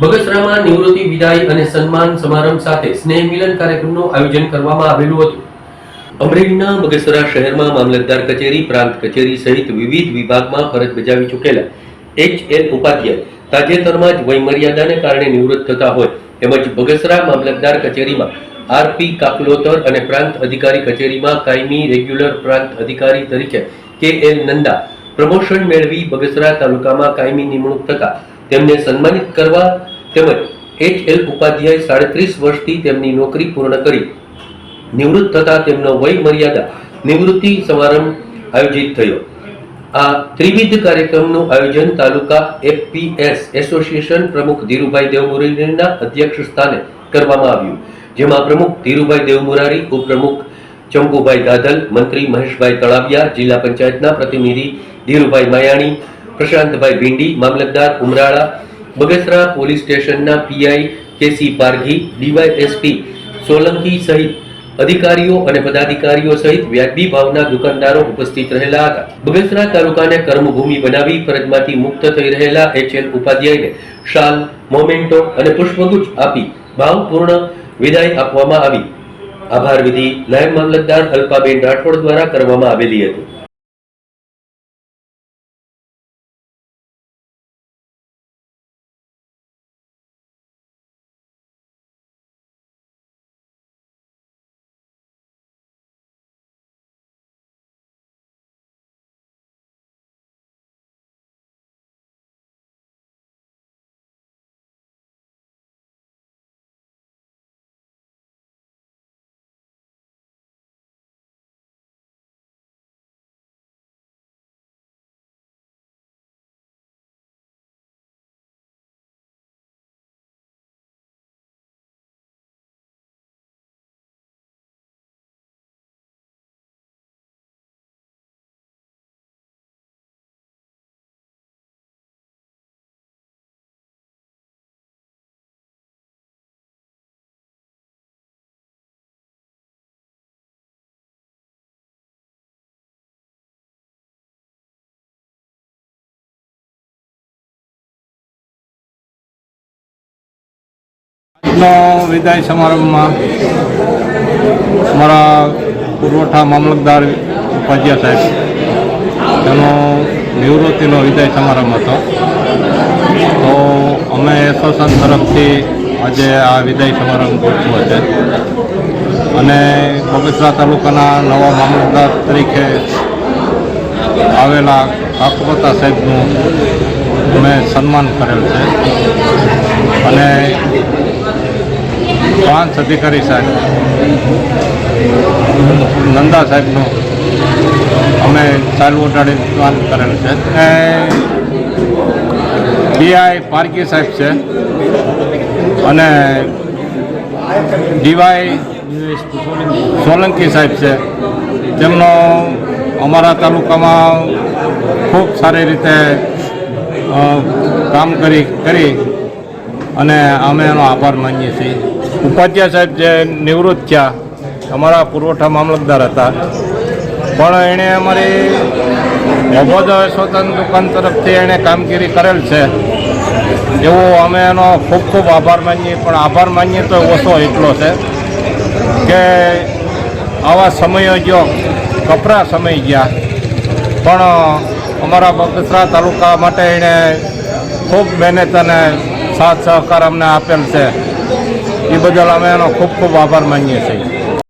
બગસરામાં નિવૃત્તિ, વિદાય અને સન્માન સમારંભ સાથે સ્નેહ મિલન કાર્યક્રમનું આયોજન કરવામાં આવેલું હતું. અમરેલીના બગસરા શહેરમાં મામલતદાર કચેરી, પ્રાંત કચેરી સહિત વિવિધ વિભાગમાં ફરજ બજાવી ચૂકેલા એચ એલ ઉપાધ્યાય તાજેતરમાં જ વયમર્યાદાને કારણે નિવૃત્ત થતા હોય, તેમજ બગસરા મામલતદાર કચેરીમાં આરપી કાકલોતર અને પ્રાંત અધિકારી કચેરીમાં કાયમી રેગ્યુલર પ્રાંત અધિકારી તરીકે કે એલ નંદા પ્રમોશન મેળવી બગસરા તાલુકામાં કાયમી નિમણૂક થતા તેમને સન્માનિત કરવા તેમજ એચ એલ ઉપાધ્યાય સાડત્રીસ વર્ષથી તેમની નોકરી પૂર્ણ કરી. નિવૃત્ત થતા તેમનો વય મર્યાદા નિવૃત્તિ સમારંભ આયોજિત થયો. આ ત્રિવિધ કાર્યક્રમનું આયોજન તાલુકા એફપીએસ એસોસિએશન પ્રમુખ ધીરુભાઈ દેવમુરારીના અધ્યક્ષ સ્થાને કરવામાં આવ્યું, જેમાં પ્રમુખ ધીરુભાઈ દેવમુરારી, ઉપપ્રમુખ ચંપુભાઈ ગાધલ, મંત્રી મહેશભાઈ તળાવિયા, જિલ્લા પંચાયતના પ્રતિનિધિ ધીરુભાઈ માયાણી પ્રશાંતભાઈ ભીંડી, મામલતદાર ઉમરાળા, બગસરા પોલીસ સ્ટેશનના PI KC Parghi, DYSP Solanki સહિત અધિકારીઓ અને પદાધિકારીઓ સહિત વ્યાજબી ભાવના દુકાનદારો ઉપસ્થિત રહેલા હતા. બગસરા તાલુકાને કર્મભૂમિ બનાવી ફરજમાંથી મુક્ત થઈ રહેલા એચએલ ઉપાધ્યાયને શાલ, મોમેન્ટો અને પુષ્પગુચ્છ આપી ભાવપૂર્ણ વિદાય આપવામાં આવી. આભાર વિધિ નાયબ મામલતદાર અલ્પાબેન રાઠોડ દ્વારા કરવામાં આવેલી હતી. આજનો વિદાય સમારંભમાં અમારા પુરવઠા મામલતદાર ઉપાધ્યાય સાહેબ, તેનો નિવૃત્તિનો વિદાય સમારંભ હતો. તો અમે એસોસિએશન તરફથી આજે આ વિદાય સમારંભ ગોઠવો છે. અને બગસરા તાલુકાના નવા મામલતદાર તરીકે આવેલા કાકપતા સાહેબનું અમે સન્માન કરેલ છે. અને પ્રાંત અધિકારી સાહેબ. નંદા સાહેબનું અમે ચાલુ અટાડી પ્લાન કરેલ છે. ડીઆઈ પારકી સાહેબ છે. અને ડીવાય સોલંકી સાહેબ છે. તેમનો અમારા તાલુકામાં ખૂબ સારી રીતે કામ કરી કરી અને અમે એનો આભાર માનીએ છીએ. ઉપાધ્યાય સાહેબ જે નિવૃત્ત થયા, અમારા પુરવઠા મામલતદાર હતા. પણ એણે અમારી નવોદ સ્વતંત્ર દુકાન તરફથી એણે કામગીરી કરેલ છે. એવો અમે એનો ખૂબ ખૂબ આભાર માનીએ, પણ આભાર માનીએ તો ઓછો એટલો છે કે આવા સમયો જો કપરા સમય ગયા. પણ અમારા બગસરા તાલુકા માટે એણે ખૂબ મહેનત અને સાથ સહકાર અમને આપેલ છે. એ બદલ અમે એનો ખૂબ ખૂબ આભાર માનીએ છીએ.